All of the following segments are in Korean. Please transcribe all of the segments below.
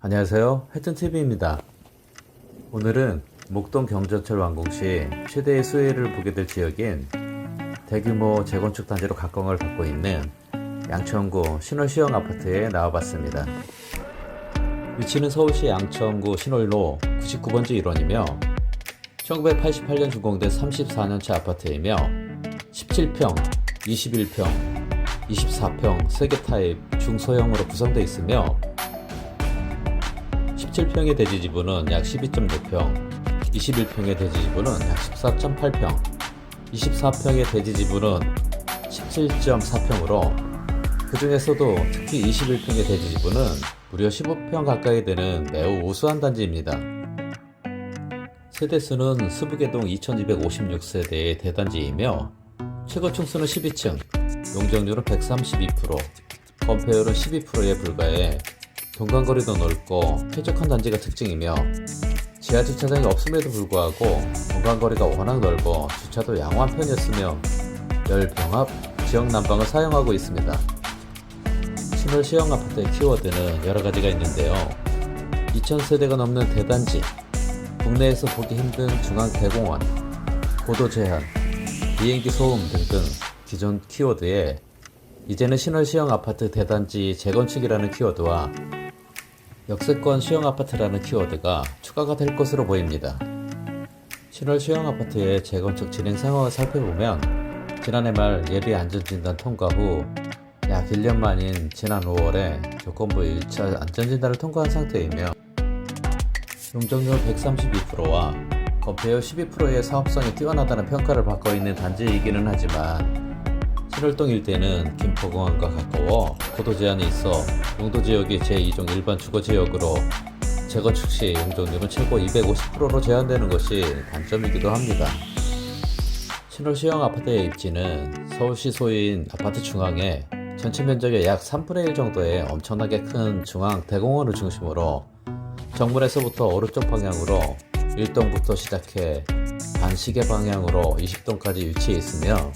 안녕하세요. 해튼TV입니다. 오늘은 목동 경전철 완공 시 최대의 수혜를 보게 될 지역인 대규모 재건축 단지로 각광을 받고 있는 양천구 신월시형 아파트에 나와봤습니다. 위치는 서울시 양천구 신월로 99번지 1원이며 1988년 준공된 34년차 아파트이며 17평, 21평, 24평 3개 타입 중소형으로 구성되어 있으며 17평의 대지 지분은 약 12.6평, 21평의 대지 지분은 약 14.8평, 24평의 대지 지분은 17.4평으로 그 중에서도 특히 21평의 대지 지분은 무려 15평 가까이 되는 매우 우수한 단지입니다. 세대수는 수북개동 2256세대의 대단지이며 최고 층 수는 12층, 용적률은 132%, 건폐율은 12%에 불과해 동간거리도 넓고 쾌적한 단지가 특징이며 지하 주차장이 없음에도 불구하고 동간거리가 워낙 넓어 주차도 양호한 편이었으며 열병합 지역 난방을 사용하고 있습니다. 신월 시형 아파트의 키워드는 여러 가지가 있는데요. 2000세대가 넘는 대단지, 국내에서 보기 힘든 중앙 대공원, 고도 제한, 비행기 소음 등등 기존 키워드에 이제는 신월 시형 아파트 대단지 재건축이라는 키워드와 역세권 시형 아파트라는 키워드가 추가가 될 것으로 보입니다. 신월 시형 아파트의 재건축 진행 상황을 살펴보면 지난해 말 예비 안전진단 통과 후 약 1년 만인 지난 5월에 조건부 1차 안전진단을 통과한 상태이며 용적률 132%와 건폐율 12%의 사업성이 뛰어나다는 평가를 받고 있는 단지이기는 하지만 신월동 일대는 김포공항과 가까워 고도 제한이 있어 용도 지역이 제2종 일반 주거 지역으로 재건축 시 용적률은 최고 250%로 제한되는 것이 단점이기도 합니다. 신월 시형 아파트의 입지는 서울시 소유인 아파트 중앙에 전체 면적의 약 3분의 1 정도의 엄청나게 큰 중앙 대공원을 중심으로 정문에서부터 오른쪽 방향으로 1동부터 시작해 반시계 방향으로 20동까지 위치해 있으며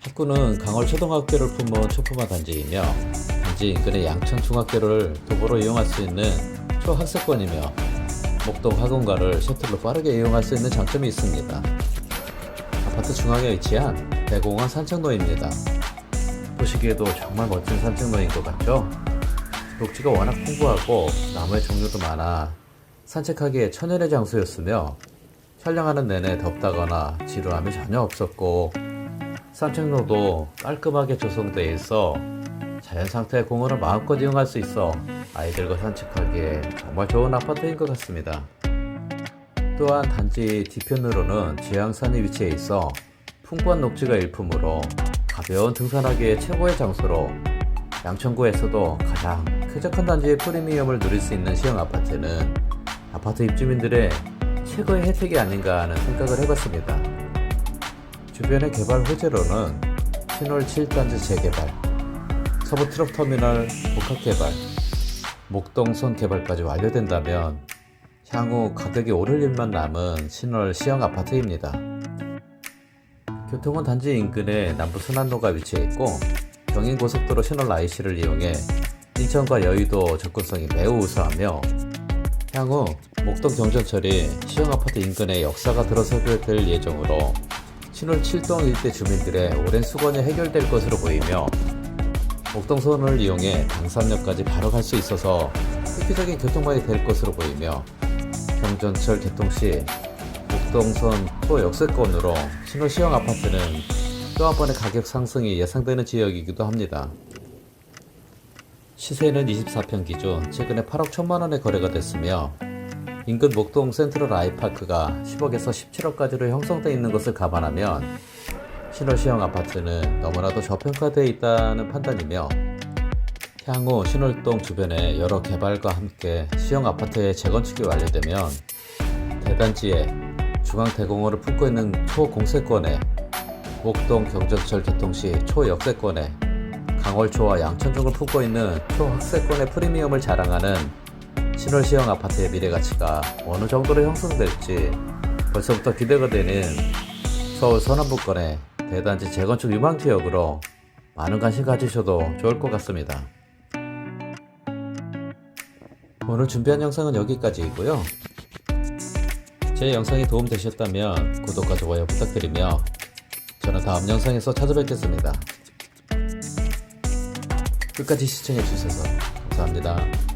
학구는 강월 초등학교를 품은 초품화 단지이며 단지 인근의 양천 중학교를 도보로 이용할 수 있는 초학습권이며 목동 학원가를 셔틀로 빠르게 이용할 수 있는 장점이 있습니다. 아파트 중앙에 위치한 대공원 산책로입니다. 보시기에도 정말 멋진 산책로인 것 같죠? 녹지가 워낙 풍부하고 나무의 종류도 많아 산책하기에 천연의 장소였으며 촬영하는 내내 덥다거나 지루함이 전혀 없었고 산책로도 깔끔하게 조성되어 있어 자연 상태의 공원을 마음껏 이용할 수 있어 아이들과 산책하기에 정말 좋은 아파트인 것 같습니다. 또한 단지 뒤편으로는 지향산이 위치해 있어 풍부한 녹지가 일품으로 가벼운 등산하기에 최고의 장소로 양천구에서도 가장 쾌적한 단지의 프리미엄을 누릴 수 있는 시형 아파트는 아파트 입주민들의 최고의 혜택이 아닌가 하는 생각을 해봤습니다. 주변의 개발 호재로는 신월 7단지 재개발, 서부 트럭 터미널 복합 개발, 목동선 개발까지 완료된다면 향후 가격이 오를 일만 남은 신월 시형 아파트입니다. 교통은 단지 인근에 남부 순환로가 위치해 있고 경인고속도로 신월 IC를 이용해 인천과 여의도 접근성이 매우 우수하며 향후 목동 경전철이 시형 아파트 인근에 역사가 들어서게 될 예정으로 신월 7동 일대 주민들의 오랜 수건이 해결될 것으로 보이며 목동선을 이용해 강산역까지 바로 갈 수 있어서 획기적인 교통망이 될 것으로 보이며 경전철 개통 시 목동선 또 역세권으로 신월 시형 아파트는 또 한 번의 가격 상승이 예상되는 지역이기도 합니다. 시세는 24평 기준 최근에 8억 1천만 원에 거래가 됐으며 인근 목동 센트럴 아이파크가 10억에서 17억까지로 형성되어 있는 것을 감안하면 신월 시형 아파트는 너무나도 저평가되어 있다는 판단이며 향후 신월동 주변에 여러 개발과 함께 시형 아파트의 재건축이 완료되면 대단지에 중앙대공원을 품고 있는 초공세권에 목동 경전철 개통 시 초역세권에 강월초와 양천중을 품고 있는 초학세권의 프리미엄을 자랑하는 신월시형 아파트의 미래 가치가 어느 정도로 형성될지 벌써부터 기대가 되는 서울 서남부권의 대단지 재건축 유망 지역으로 많은 관심 가지셔도 좋을 것 같습니다. 오늘 준비한 영상은 여기까지이고요. 제 영상이 도움되셨다면 구독과 좋아요 부탁드리며 저는 다음 영상에서 찾아뵙겠습니다. 끝까지 시청해주셔서 감사합니다.